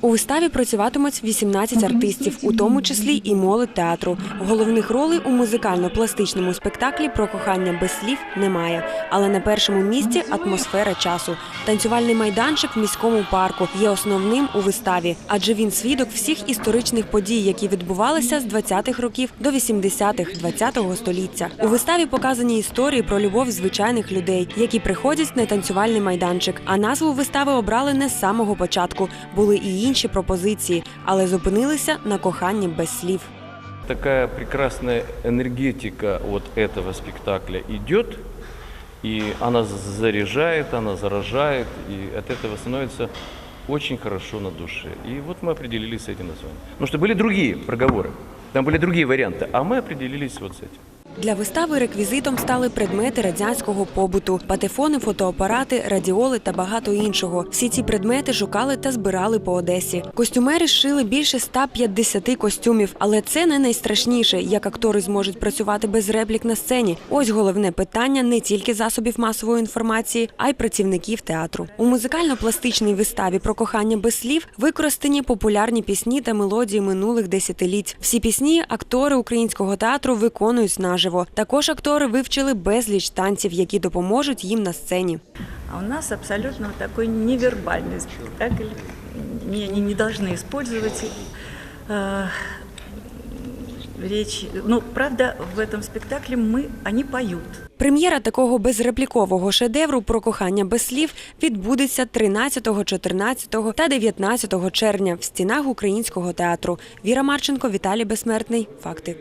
У виставі працюватимуть 18 артистів, у тому числі і молодь театру. Головних ролей у музикально-пластичному спектаклі про кохання без слів немає. Але на першому місці атмосфера часу. Танцювальний майданчик в міському парку є основним у виставі, адже він свідок всіх історичних подій, які відбувалися з 20-х років до 80-х 20-го століття. У виставі показані історії про любов звичайних людей, які приходять на танцювальний майданчик. А назву вистави обрали не з самого початку. Були і інші пропозиції, але зупинилися на коханні без слів. Такая прекрасная энергетика от этого спектакля идет, и она заряжает, она заражает, и от этого становится очень хорошо на душе. И вот мы определились с этим названием. Потому что были другие проговоры, там были другие варианты, а мы определились вот с этим. Для вистави реквізитом стали предмети радянського побуту: патефони, фотоапарати, радіоли та багато іншого. Всі ці предмети шукали та збирали по Одесі. Костюмери зшили більше 150 костюмів, але це не найстрашніше, як актори зможуть працювати без реплік на сцені. Ось головне питання не тільки засобів масової інформації, а й працівників театру. У музикально-пластичній виставі про кохання без слів використані популярні пісні та мелодії минулих десятиліть. Всі пісні актори українського театру виконують наживо Також актори вивчили безліч танців, які допоможуть їм на сцені. А у нас абсолютно вот такой невербальный спектакль. Не, они не должны использовать э, речь. Ну, правда, в этом спектакле мы, они поют. Прем'єра такого безреплікового шедевру про кохання без слів відбудеться 13, 14 та 19 червня в стінах українського театру. Віра Марченко, Віталій Безсмертний. Факти.